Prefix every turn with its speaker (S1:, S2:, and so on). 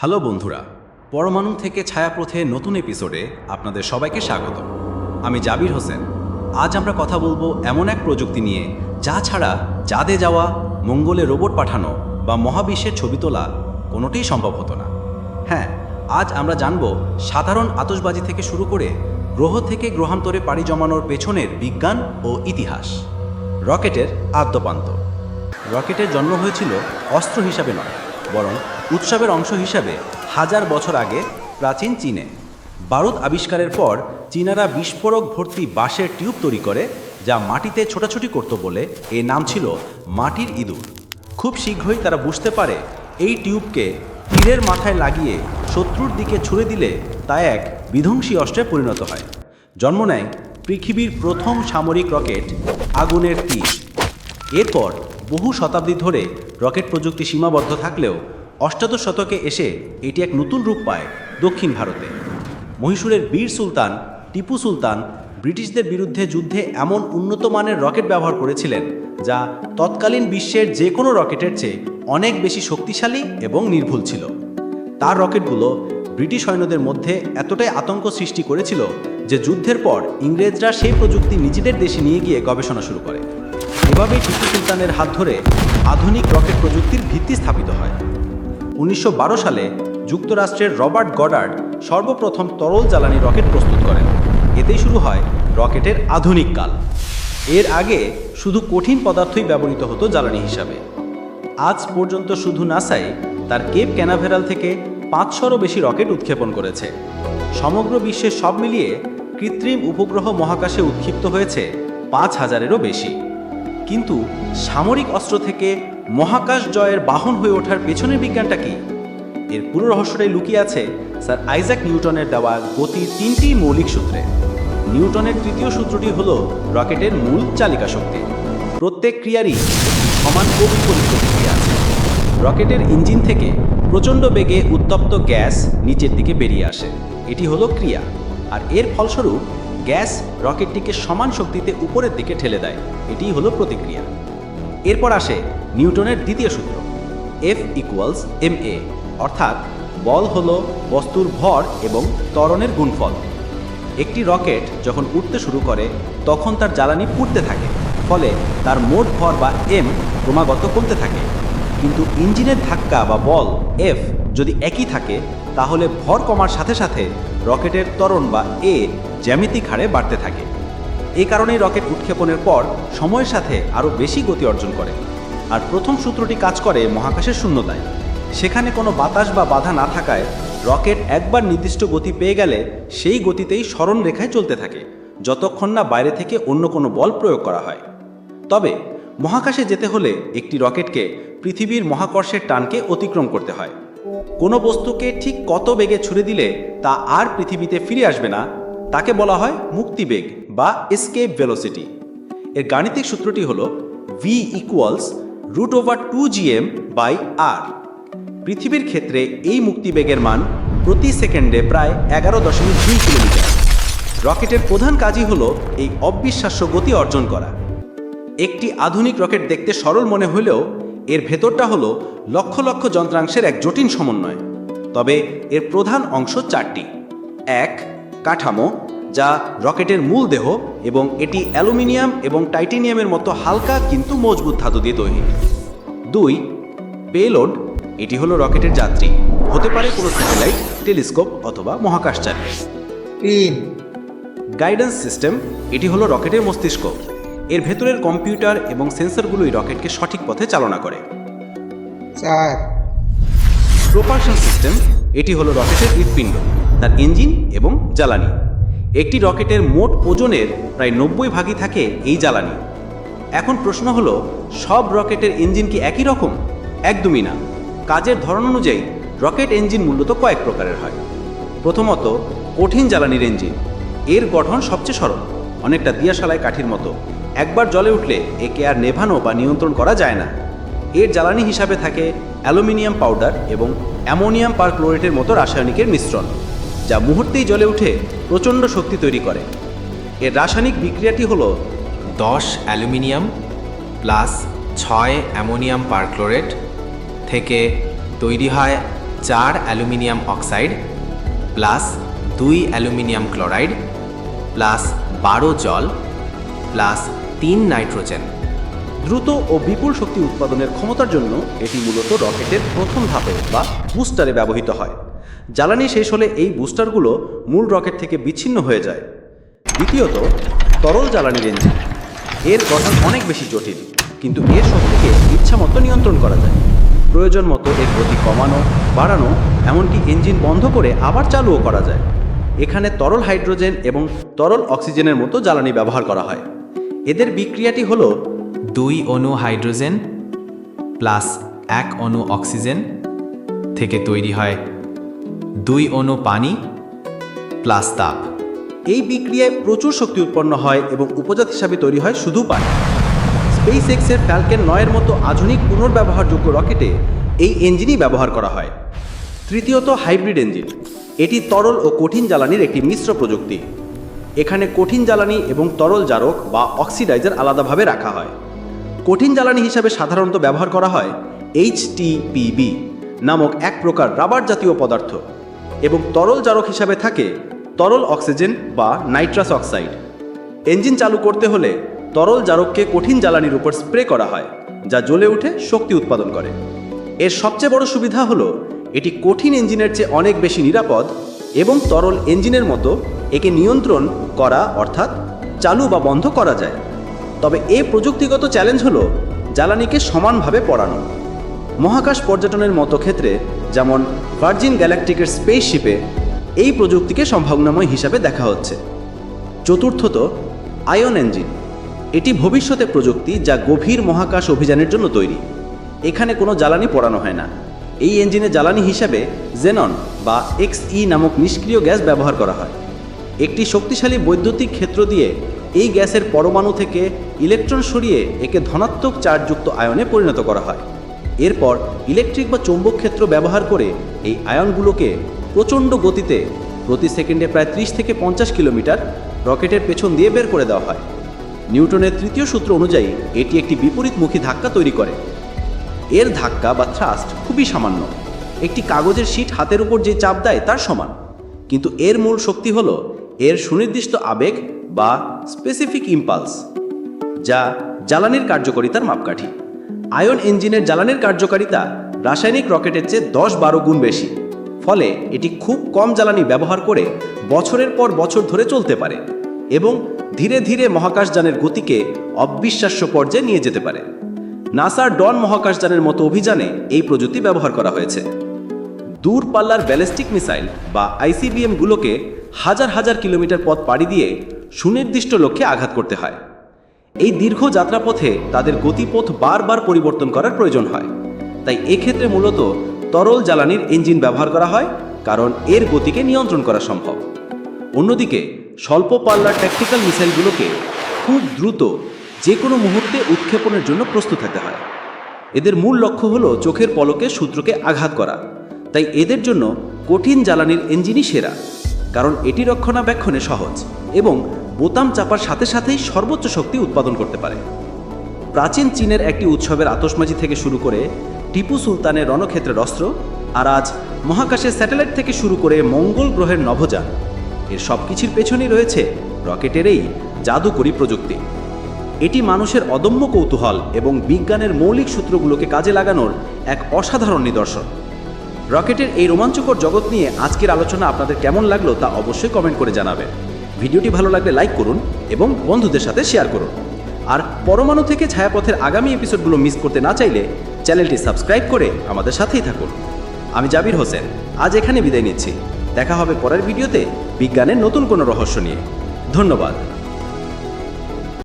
S1: Hello বন্ধুরা, পরমাণু থেকে ছায়াপথে নতুন এপিসোডে আপনাদের সবাইকে স্বাগত আমি জাবির হোসেন। আজ আমরা কথা বলব এমন এক প্রযুক্তি নিয়ে, যা ছাড়া চাঁদে যাওয়া, মঙ্গলে রোবট পাঠানো বা মহাবিশ্বের ছবি তোলা কোনোটাই সম্ভব হতো না। হ্যাঁ আজ আমরা জানব সাধারণ আতশবাজি থেকে শুরু করে গ্রহ থেকে গ্রহান্তরে পাড়ি জমানোর পেছনের বিজ্ঞান ও ইতিহাস। রকেটের আদ্যপান্ত। রকেটের জন্ম হয়েছিল অস্ত্র হিসাবে নয়, বরং উৎসবের অংশ হিসাবে হাজার বছর আগে প্রাচীন চীনে বারুদ আবিষ্কারের পর চীনারা বিস্ফোরক ভর্তি বাঁশের টিউব তৈরি করে, যা মাটিতে ছোটাছুটি করত বলে এর নাম ছিল মাটির ইঁদুর। খুব শীঘ্রই তারা বুঝতে পারে এই টিউবকে তীরের মাথায় লাগিয়ে শত্রুর দিকে ছুড়ে দিলে তা এক বিধ্বংসী অস্ত্রে পরিণত হয়। জন্ম নেয় পৃথিবীর প্রথম সামরিক রকেট আগুনের তীর। এরপর বহু শতাব্দী ধরে রকেট প্রযুক্তি সীমাবদ্ধ থাকলেও অষ্টাদশ শতকে এসে এটি এক নতুন রূপ পায় দক্ষিণ ভারতে। মহীশূরের বীর সুলতান, টিপু সুলতান ব্রিটিশদের বিরুদ্ধে যুদ্ধে এমন উন্নত মানের রকেট ব্যবহার করেছিলেন, যা তৎকালীন বিশ্বের যে কোনো রকেটের চেয়ে অনেক বেশি শক্তিশালী এবং নির্ভুল ছিল। তার রকেটগুলো ব্রিটিশ সৈন্যদের মধ্যে এতটাই আতঙ্ক সৃষ্টি করেছিল যে যুদ্ধের পর ইংরেজরা সেই প্রযুক্তি নিজেদের দেশে নিয়ে গিয়ে গবেষণা শুরু করে। এভাবেই টিপু সুলতানের হাত ধরে আধুনিক রকেট প্রযুক্তির ভিত্তি স্থাপিত হয়। উনিশশো বারো সালে যুক্তরাষ্ট্রের রবার্ট গডার্ড সর্বপ্রথম তরল জ্বালানি রকেট প্রস্তুত করেন। এতেই শুরু হয় রকেটের আধুনিক কাল। এর আগে শুধু কঠিন পদার্থই ব্যবহৃত হতো জ্বালানি হিসাবে। আজ পর্যন্ত শুধু নাসাই তার কেপ ক্যানাভেরাল থেকে পাঁচশোরও বেশি রকেট উৎক্ষেপণ করেছে। সমগ্র বিশ্বে সব মিলিয়ে কৃত্রিম উপগ্রহ মহাকাশে উৎক্ষিপ্ত হয়েছে পাঁচ হাজারেরও বেশি। কিন্তু সামরিক অস্ত্র থেকে মহাকাশ জয়ের বাহন হয়ে ওঠার পেছনের বিজ্ঞানটা কি? এর পুরো রহস্যটাই লুকিয়ে আছে স্যার আইজাক নিউটনের দেওয়া গতির তিনটি মৌলিক সূত্রে। নিউটনের তৃতীয় সূত্রটি হল রকেটের মূল চালিকা শক্তি। প্রত্যেক ক্রিয়ারই সমান প্রতিক্রিয়া আছে। রকেটের ইঞ্জিন থেকে প্রচণ্ড বেগে উত্তপ্ত গ্যাস নিচের দিকে বেরিয়ে আসে। এটি হলো ক্রিয়া। আর এর ফলস্বরূপ গ্যাস রকেটটিকে সমান শক্তিতে উপরের দিকে ঠেলে দেয়। এটিই হলো প্রতিক্রিয়া। এরপর আসে নিউটনের দ্বিতীয় সূত্র এফ ইকুয়ালস এম এ অর্থাৎ বল হল বস্তুর ভর এবং ত্বরণের গুণফল। একটি রকেট যখন উঠতে শুরু করে, তখন তার জ্বালানি পুড়তে থাকে, ফলে তার মোট ভর বা এম ক্রমাগত কমতে থাকে। কিন্তু ইঞ্জিনের ধাক্কা বা বল এফ যদি একই থাকে, তাহলে ভর কমার সাথে সাথে রকেটের ত্বরণ বা এ জ্যামিতিক হারে বাড়তে থাকে। এই কারণেই রকেট উৎক্ষেপণের পর সময়ের সাথে আরও বেশি গতি অর্জন করে। আর প্রথম সূত্রটি কাজ করে মহাকাশের শূন্যতায়। সেখানে কোনো বাতাস বা বাধা না থাকায় রকেট একবার নির্দিষ্ট গতি পেয়ে গেলে সেই গতিতেই স্মরণ রেখায় চলতে থাকে, যতক্ষণ না বাইরে থেকে অন্য কোনো বল প্রয়োগ করা হয়। তবে মহাকাশে যেতে হলে একটি রকেটকে পৃথিবীর মহাকর্ষের টানকে অতিক্রম করতে হয়। কোনো বস্তুকে ঠিক কত বেগে ছুড়ে দিলে তা আর পৃথিবীতে ফিরে আসবে না, তাকে বলা হয় মুক্তিবেগ বা এসকেপ ভেলোসিটি এর গাণিতিক সূত্রটি হল V equals root over two G M by পৃথিবীর ক্ষেত্রে এই মুক্তিবেগের মান প্রতি সেকেন্ডে প্রায় এগারো দশমিক দুই কিলোমিটার। রকেটের প্রধান কাজই হল এই অবিশ্বাস্য গতি অর্জন করা। একটি আধুনিক রকেট দেখতে সরল মনে হলেও এর ভেতরটা হলো লক্ষ লক্ষ যন্ত্রাংশের এক জটিল সমন্বয়। তবে এর প্রধান অংশ চারটি। এক, কাঠামো যা রকেটের মূল দেহ এবং এটি অ্যালুমিনিয়াম এবং টাইটেনিয়ামের মতো হালকা কিন্তু মজবুত ধাতু দিয়ে তৈরি। দুই পেলোড এটি হলো রকেটের যাত্রী। হতে পারে কোনো স্যাটেলাইট টেলিস্কোপ অথবা মহাকাশচারী
S2: তিন
S1: গাইডেন্স সিস্টেম এটি হলো রকেটের মস্তিষ্ক। এর ভেতরের কম্পিউটার এবং সেন্সরগুলোই রকেটকে সঠিক পথে চালনা করে।
S2: চার
S1: প্রোপালশন সিস্টেম এটি হলো রকেটের হৃৎপিণ্ড তার ইঞ্জিন এবং জ্বালানি। একটি রকেটের মোট ওজনের প্রায় নব্বই ভাগই থাকে এই জ্বালানি। এখন প্রশ্ন হলো, সব রকেটের ইঞ্জিন কি একই রকম? একদমই না। কাজের ধরন অনুযায়ী, রকেট ইঞ্জিন মূলত কয়েক প্রকারের হয়। প্রথমত, কঠিন জ্বালানির ইঞ্জিন। এর গঠন সবচেয়ে সরল, অনেকটা দিয়াশালায় কাঠির মতো। একবার জলে উঠলে একে আর নেভানো বা নিয়ন্ত্রণ করা যায় না। এর জ্বালানি হিসাবে থাকে অ্যালুমিনিয়াম পাউডার এবং অ্যামোনিয়াম পারক্লোরেটের মতো রাসায়নিকের মিশ্রণ। যা মুহূর্তেই জ্বলে উঠে প্রচণ্ড শক্তি তৈরি করে। এর রাসায়নিক বিক্রিয়াটি হলো
S3: দশ অ্যালুমিনিয়াম প্লাস ছয় অ্যামোনিয়াম পারক্লোরেট থেকে তৈরি হয় চার অ্যালুমিনিয়াম অক্সাইড প্লাস দুই অ্যালুমিনিয়াম ক্লোরাইড প্লাস বারো জল প্লাস তিন নাইট্রোজেন।
S1: দ্রুত ও বিপুল শক্তি উৎপাদনের ক্ষমতার জন্য এটি মূলত রকেটের প্রথম ধাপে বা বুস্টারে ব্যবহৃত হয়। জ্বালানি শেষ হলে এই বুস্টারগুলো মূল রকেট থেকে বিচ্ছিন্ন হয়ে যায়। দ্বিতীয়ত, তরল জ্বালানির ইঞ্জিন এর গঠন অনেক বেশি জটিল, কিন্তু এর শক্তিকে ইচ্ছামতো নিয়ন্ত্রণ করা যায়। প্রয়োজন মতো এর গতি কমানো, বাড়ানো, এমনকি ইঞ্জিন বন্ধ করে আবার চালুও করা যায়। এখানে তরল হাইড্রোজেন এবং তরল অক্সিজেনের মতো জ্বালানি ব্যবহার করা হয়। এদের বিক্রিয়াটি হলো
S3: দুই অণু হাইড্রোজেন প্লাস এক অণু অক্সিজেন থেকে তৈরি হয় দুই অণু পানি প্লাস তাপ।
S1: এই বিক্রিয়ায় প্রচুর শক্তি উৎপন্ন হয় এবং উপজাত হিসাবে তৈরি হয় শুধু পানি। স্পেস এক্সের ফ্যালকেন নয়ের মতো আধুনিক পুনর্ব্যবহারযোগ্য রকেটে এই ইঞ্জিনই ব্যবহার করা হয়। তৃতীয়ত হাইব্রিড ইঞ্জিন এটি তরল ও কঠিন জ্বালানির একটি মিশ্র প্রযুক্তি। এখানে কঠিন জ্বালানি এবং তরল জারক বা অক্সিডাইজার আলাদাভাবে রাখা হয়। কঠিন জ্বালানি হিসাবে সাধারণত ব্যবহার করা হয় এইচটিপিবি নামক এক প্রকার রাবার জাতীয় পদার্থ। এবং তরল জারক হিসাবে থাকে তরল অক্সিজেন বা নাইট্রাস অক্সাইড। ইঞ্জিন চালু করতে হলে তরল জারককে কঠিন জ্বালানির উপর স্প্রে করা হয়, যা জ্বলে উঠে শক্তি উৎপাদন করে। এর সবচেয়ে বড় সুবিধা হলো, এটি কঠিন ইঞ্জিনের চেয়ে অনেক বেশি নিরাপদ এবং তরল ইঞ্জিনের মতো একে নিয়ন্ত্রণ করা অর্থাৎ চালু বা বন্ধ করা যায়। তবে এ প্রযুক্তিগত চ্যালেঞ্জ হলো, জ্বালানিকে সমানভাবে পড়ানো। মহাকাশ পর্যটনের মতো ক্ষেত্রে যেমন ভার্জিন গ্যালাকটিকের স্পেসশিপে এই প্রযুক্তিকে সম্ভাবনাময় হিসাবে দেখা হচ্ছে। চতুর্থত, আয়ন ইঞ্জিন। এটি ভবিষ্যতে প্রযুক্তি যা গভীর মহাকাশ অভিযানের জন্য তৈরি। এখানে কোনো জ্বালানি পোড়ানো হয় না। এই ইঞ্জিনে জ্বালানি হিসাবে জেনন বা এক্স ই নামক নিষ্ক্রিয় গ্যাস ব্যবহার করা হয়। একটি শক্তিশালী বৈদ্যুতিক ক্ষেত্র দিয়ে এই গ্যাসের পরমাণু থেকে ইলেকট্রন সরিয়ে একে ধনাত্মক চার্জযুক্ত আয়নে পরিণত করা হয়। এরপর ইলেকট্রিক বা চৌম্বক ক্ষেত্র ব্যবহার করে এই আয়নগুলোকে প্রচণ্ড গতিতে প্রতি সেকেন্ডে প্রায় ত্রিশ থেকে পঞ্চাশ কিলোমিটার রকেটের পেছন দিয়ে বের করে দেওয়া হয়। নিউটনের তৃতীয় সূত্র অনুযায়ী এটি একটি বিপরীতমুখী ধাক্কা তৈরি করে। এর ধাক্কা বা থ্রাস্ট খুবই সামান্য। একটি কাগজের শীট হাতের উপর যে চাপ দেয় তার সমান। কিন্তু এর মূল শক্তি হল এর সুনির্দিষ্ট আবেগ বা স্পেসিফিক ইম্পালস যা জ্বালানির কার্যকারিতার মাপকাঠি। আয়ন ইঞ্জিনের জ্বালানির কার্যকারিতা রাসায়নিক রকেটের চেয়ে দশ বারো গুণ বেশি। ফলে এটি খুব কম জ্বালানি ব্যবহার করে বছরের পর বছর ধরে চলতে পারে এবং ধীরে ধীরে মহাকাশযানের গতিকে অবিশ্বাস্য পর্যায়ে নিয়ে যেতে পারে। নাসার ডন মহাকাশযানের মতো অভিযানে এই প্রযুক্তি ব্যবহার করা হয়েছে। দূরপাল্লার ব্যালিস্টিক মিসাইল বা আইসিবিএমগুলোকে হাজার হাজার কিলোমিটার পথ পাড়ি দিয়ে সুনির্দিষ্ট লক্ষ্যে আঘাত করতে হয়। এই দীর্ঘ যাত্রাপথে তাদের গতিপথ বারবার পরিবর্তন করার প্রয়োজন হয়। তাই এক্ষেত্রে মূলত তরল জ্বালানির ইঞ্জিন ব্যবহার করা হয়, কারণ এর গতিকে নিয়ন্ত্রণ করা সম্ভব। অন্যদিকে, স্বল্প পাল্লার ট্যাকটিক্যাল মিসাইলগুলোকে খুব দ্রুত যে কোনো মুহূর্তে উৎক্ষেপণের জন্য প্রস্তুত থাকতে হয়। এদের মূল লক্ষ্য হল চোখের পলকে সূত্রকে আঘাত করা। তাই এদের জন্য কঠিন জ্বালানির ইঞ্জিনই সেরা, কারণ এটি রক্ষণাবেক্ষণে সহজ এবং বোতাম চাপার সাথে সাথেই সর্বোচ্চ শক্তি উৎপাদন করতে পারে। প্রাচীন চীনের একটি উৎসবের আতশবাজি থেকে শুরু করে টিপু সুলতানের রণক্ষেত্রের অস্ত্র আর আজ মহাকাশের স্যাটেলাইট থেকে শুরু করে মঙ্গল গ্রহের নভোযান। এর সব কিছুর পেছনেই রয়েছে রকেটের এই জাদুকরী প্রযুক্তি। এটি মানুষের অদম্য কৌতূহল এবং বিজ্ঞানের মৌলিক সূত্রগুলোকে কাজে লাগানোর এক অসাধারণ নিদর্শন। রকেটের এই রোমাঞ্চকর জগৎ নিয়ে আজকের আলোচনা আপনাদের কেমন লাগল তা অবশ্যই কমেন্ট করে জানাবেন। ভিডিওটি ভালো লাগলে লাইক করুন এবং বন্ধুদের সাথে শেয়ার করুন। আর পরমাণু থেকে ছায়াপথের আগামী এপিসোডগুলো মিস করতে না চাইলে চ্যানেলটি সাবস্ক্রাইব করে আমাদের সাথেই থাকুন। আমি জাবির হোসেন, আজ এখানে বিদায় নিচ্ছি। দেখা হবে পরের ভিডিওতে বিজ্ঞানের নতুন কোনো রহস্য নিয়ে। ধন্যবাদ।